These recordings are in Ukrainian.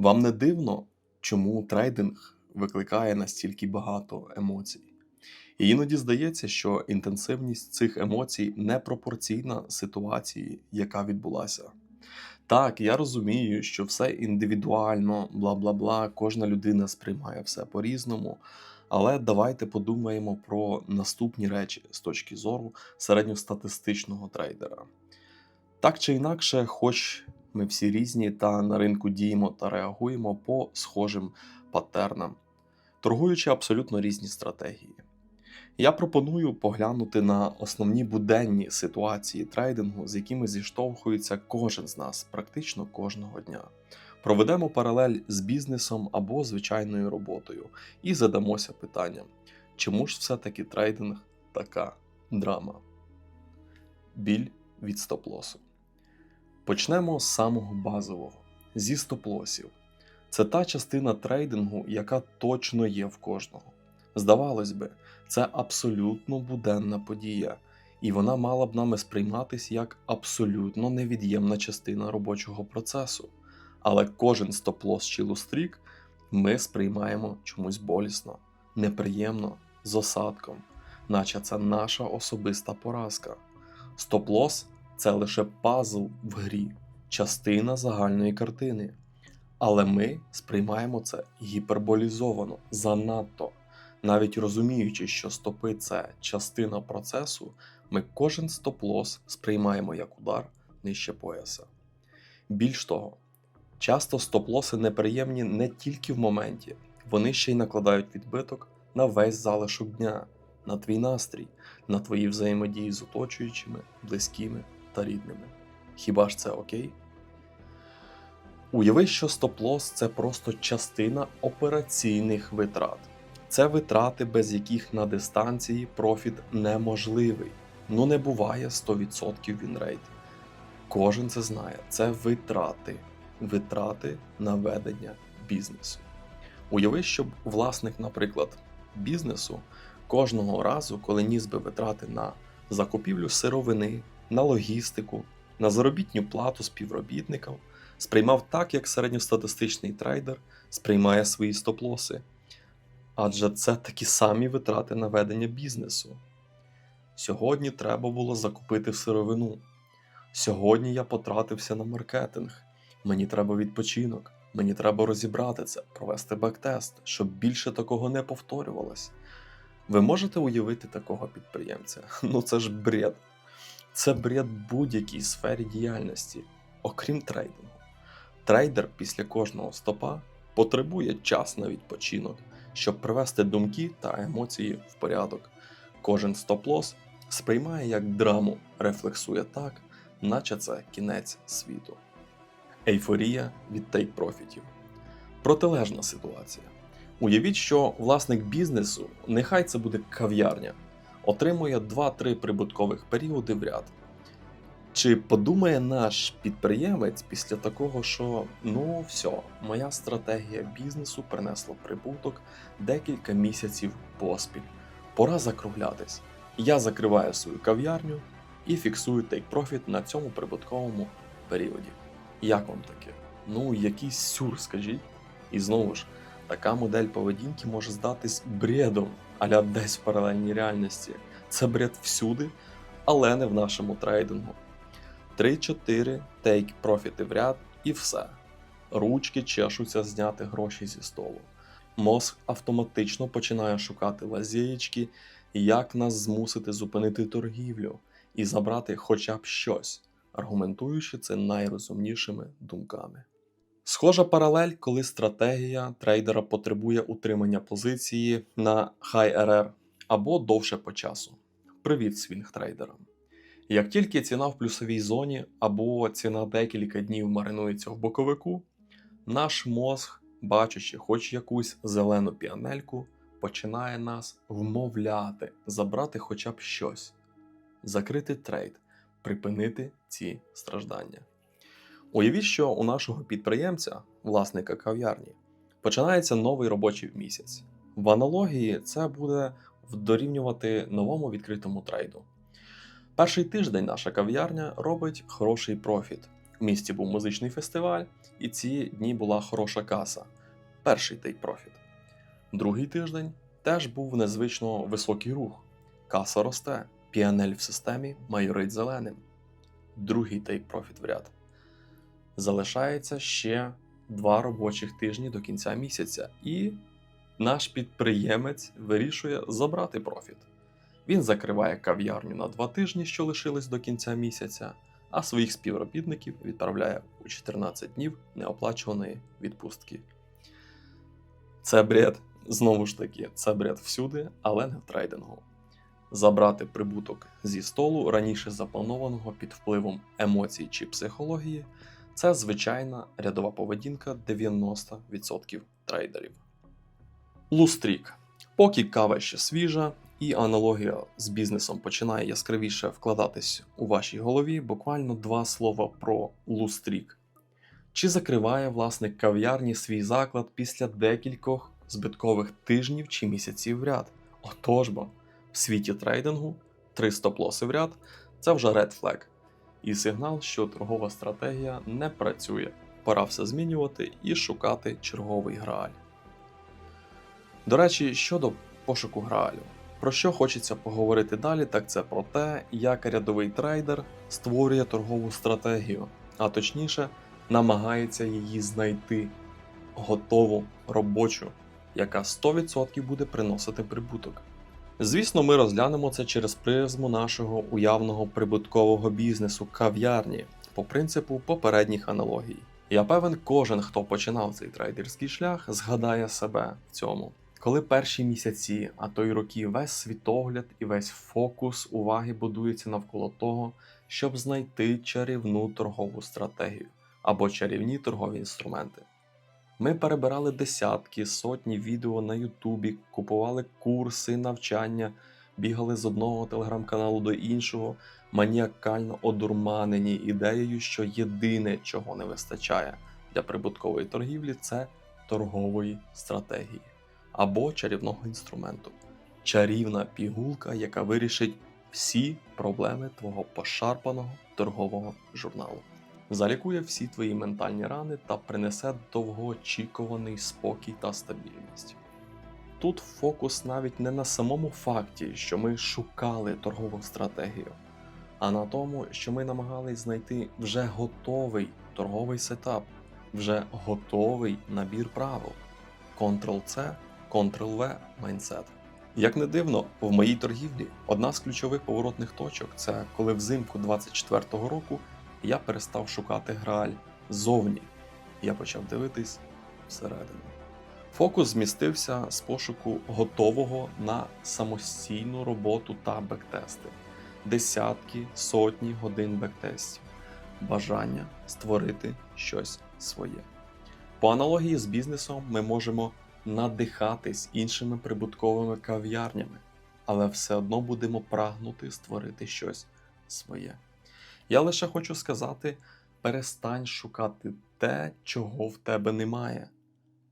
Вам не дивно, чому трейдинг викликає настільки багато емоцій? І іноді здається, що інтенсивність цих емоцій не пропорційна ситуації, яка відбулася. Так, я розумію, що все індивідуально, бла бла бла, кожна людина сприймає все по-різному. Але давайте подумаємо про наступні речі з точки зору середньостатистичного трейдера. Так чи інакше, хоч ми всі різні та на ринку діємо та реагуємо по схожим паттернам, торгуючи абсолютно різні стратегії. Я пропоную поглянути на основні буденні ситуації трейдингу, з якими зіштовхується кожен з нас практично кожного дня. Проведемо паралель з бізнесом або звичайною роботою і задамося питанням, чому ж все-таки трейдинг така драма? Біль від стоп-лосу. Почнемо з самого базового зі стоп-лосів. Це та частина трейдингу, яка точно є в кожного. Здавалось би, це абсолютно буденна подія, і вона мала б нами сприйматись як абсолютно невід'ємна частина робочого процесу. Але кожен стоп-лос чи лустрік ми сприймаємо чомусь болісно, неприємно, з осадком, наче це наша особиста поразка. Стоп-лос це лише пазл в грі, частина загальної картини. Але ми сприймаємо це гіперболізовано, занадто. Навіть розуміючи, що стопи це частина процесу, ми кожен стоп-лос сприймаємо як удар нижче пояса. Більш того, часто стоп-лоси неприємні не тільки в моменті, вони ще й накладають відбиток на весь залишок дня, на твій настрій, на твої взаємодії з оточуючими, близькими та рідними. Хіба ж це окей? Уяви, що стоп-лос це просто частина операційних витрат. Це витрати, без яких на дистанції профіт неможливий. Ну не буває 100% вінрейт. Кожен це знає. Це витрати. Витрати на ведення бізнесу. Уяви, щоб власник, наприклад, бізнесу кожного разу, коли ніс би витрати на закупівлю сировини, на логістику, на заробітню плату співробітників, сприймав так, як середньостатистичний трейдер сприймає свої стоп-лоси. Адже це такі самі витрати на ведення бізнесу. Сьогодні треба було закупити сировину. Сьогодні я потратився на маркетинг. Мені треба відпочинок, мені треба розібрати це, провести бектест, щоб більше такого не повторювалось. Ви можете уявити такого підприємця? Ну це ж бред. Це бред будь-якій сфері діяльності, окрім трейдингу. Трейдер після кожного стопа потребує час на відпочинок, щоб привести думки та емоції в порядок. Кожен стоп-лос сприймає як драму, рефлексує так, наче це кінець світу. Ейфорія від тейк-профітів. Протилежна ситуація. Уявіть, що власник бізнесу, нехай це буде кав'ярня, отримує 2-3 прибуткових періоди в ряд. Чи подумає наш підприємець після такого, що ну все, моя стратегія бізнесу принесла прибуток декілька місяців поспіль. Пора закруглятись. Я закриваю свою кав'ярню і фіксую тейк-профіт на цьому прибутковому періоді. Як вам таке? Ну, якийсь сюр, скажіть. І знову ж, така модель поведінки може здатись бредом, аля десь в паралельній реальності. Це бред всюди, але не в нашому трейдингу. 3-4 тейк профіти в ряд і все. Ручки чешуться зняти гроші зі столу. Мозк автоматично починає шукати лазєєчки, як нас змусити зупинити торгівлю і забрати хоча б щось, аргументуючи це найрозумнішими думками. Схожа паралель, коли стратегія трейдера потребує утримання позиції на high RR або довше по часу. Привіт, свінг трейдерам! Як тільки ціна в плюсовій зоні або ціна декілька днів маринується в боковику, наш мозг, бачачи хоч якусь зелену піанельку, починає нас вмовляти забрати хоча б щось, закрити трейд, припинити ці страждання. Уявіть, що у нашого підприємця, власника кав'ярні, починається новий робочий місяць. В аналогії це буде дорівнювати новому відкритому трейду. Перший тиждень наша кав'ярня робить хороший профіт. в місті був музичний фестиваль, і ці дні була хороша каса. Перший take profit. Другий тиждень теж був незвично високий рух. Каса росте, піанель в системі майорить зеленим. Другий take profit в ряд. Залишається ще два робочих тижні до кінця місяця, і наш підприємець вирішує забрати профіт. Він закриває кав'ярню на два тижні, що лишились до кінця місяця, а своїх співробітників відправляє у 14 днів неоплачуваної відпустки. Це бред, знову ж таки, це бред всюди, але не в трейдингу. Забрати прибуток зі столу раніше запланованого під впливом емоцій чи психології це звичайна рядова поведінка 90% трейдерів. Лустрік. Поки кава ще свіжа, і аналогія з бізнесом починає яскравіше вкладатись у вашій голові, буквально два слова про лустрік. Чи закриває власник кав'ярні свій заклад після декількох збиткових тижнів чи місяців в ряд? Отож бо, в світі трейдингу три стоп-лоси в ряд це вже red flag. І сигнал, що торгова стратегія не працює. Пора все змінювати і шукати черговий грааль. До речі, щодо пошуку граалю. Про що хочеться поговорити далі, так це про те, як рядовий трейдер створює торгову стратегію, а точніше, намагається її знайти готову робочу, яка 100% буде приносити прибуток. Звісно, ми розглянемо це через призму нашого уявного прибуткового бізнесу кав'ярні по принципу попередніх аналогій. Я певен, кожен, хто починав цей трейдерський шлях, згадає себе в цьому. Коли перші місяці, а то й роки, весь світогляд і весь фокус уваги будується навколо того, щоб знайти чарівну торгову стратегію або чарівні торгові інструменти. Ми перебирали десятки, сотні відео на Ютубі, купували курси, навчання, бігали з одного телеграм-каналу до іншого, маніакально одурманені ідеєю, що єдине, чого не вистачає для прибуткової торгівлі, це торгової стратегії або чарівного інструменту. Чарівна пігулка, яка вирішить всі проблеми твого пошарпаного торгового журналу. Залікує всі твої ментальні рани та принесе довгоочікуваний спокій та стабільність. Тут фокус навіть не на самому факті, що ми шукали торгову стратегію, а на тому, що ми намагались знайти вже готовий торговий сетап, вже готовий набір правил. Ctrl-C, Ctrl-V майндсет. Як не дивно, в моїй торгівлі одна з ключових поворотних точок це коли взимку 24-го року я перестав шукати грааль ззовні. Я почав дивитись всередину. Фокус змістився з пошуку готового на самостійну роботу та бектести. Десятки, сотні годин бектестів. Бажання створити щось своє. По аналогії з бізнесом ми можемо надихатись іншими прибутковими кав'ярнями, але все одно будемо прагнути створити щось своє. Я лише хочу сказати: перестань шукати те, чого в тебе немає.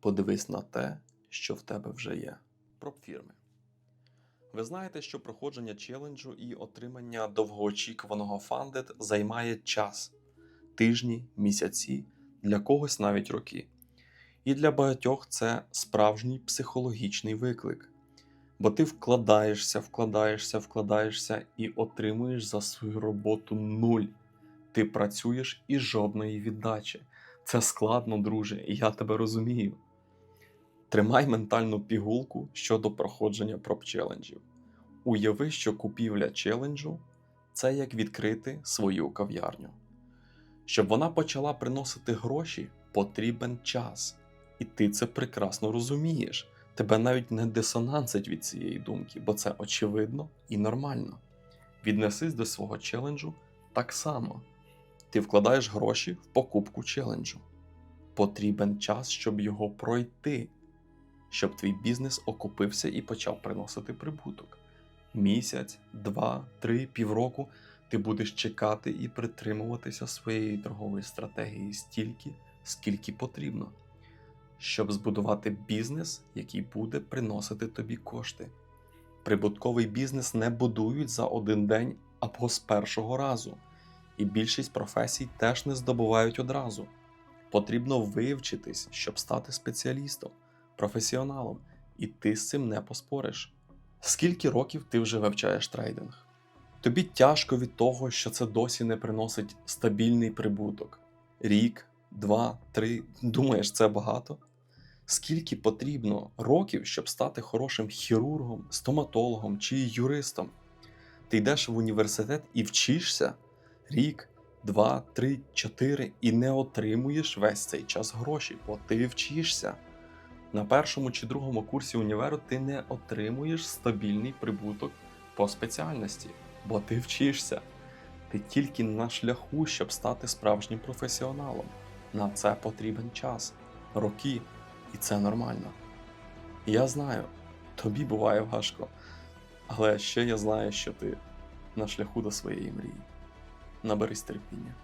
Подивись на те, що в тебе вже є. Пропфірми. Ви знаєте, що проходження челенджу і отримання довгоочікуваного фандет займає час тижні, місяці, для когось навіть роки. І для багатьох це справжній психологічний виклик. Бо ти вкладаєшся, вкладаєшся, вкладаєшся і отримуєш за свою роботу нуль. Ти працюєш і жодної віддачі. Це складно, друже, і я тебе розумію. Тримай ментальну пігулку щодо проходження проб челенджів. Уяви, що купівля челенджу це як відкрити свою кав'ярню. Щоб вона почала приносити гроші, потрібен час. І ти це прекрасно розумієш. Тебе навіть не дисонансить від цієї думки, бо це очевидно і нормально. Віднесись до свого челенджу так само. Ти вкладаєш гроші в покупку челенджу. Потрібен час, щоб його пройти, щоб твій бізнес окупився і почав приносити прибуток. Місяць, два, три, півроку ти будеш чекати і притримуватися своєї торгової стратегії стільки, скільки потрібно щоб збудувати бізнес, який буде приносити тобі кошти. Прибутковий бізнес не будують за один день або з першого разу. І більшість професій теж не здобувають одразу. Потрібно вивчитись, щоб стати спеціалістом, професіоналом, і ти з цим не поспориш. Скільки років ти вже вивчаєш трейдинг? Тобі тяжко від того, що це досі не приносить стабільний прибуток. Рік, два, три. Думаєш, це багато? Скільки потрібно років, щоб стати хорошим хірургом, стоматологом чи юристом? Ти йдеш в університет і вчишся рік, два, три, чотири і не отримуєш весь цей час гроші, бо ти вчишся. На першому чи другому курсі універу ти не отримуєш стабільний прибуток по спеціальності, бо ти вчишся. Ти тільки на шляху, щоб стати справжнім професіоналом. На це потрібен час, роки, і це нормально. Я знаю, тобі буває важко, але ще я знаю, що ти на шляху до своєї мрії. Наберись терпіння.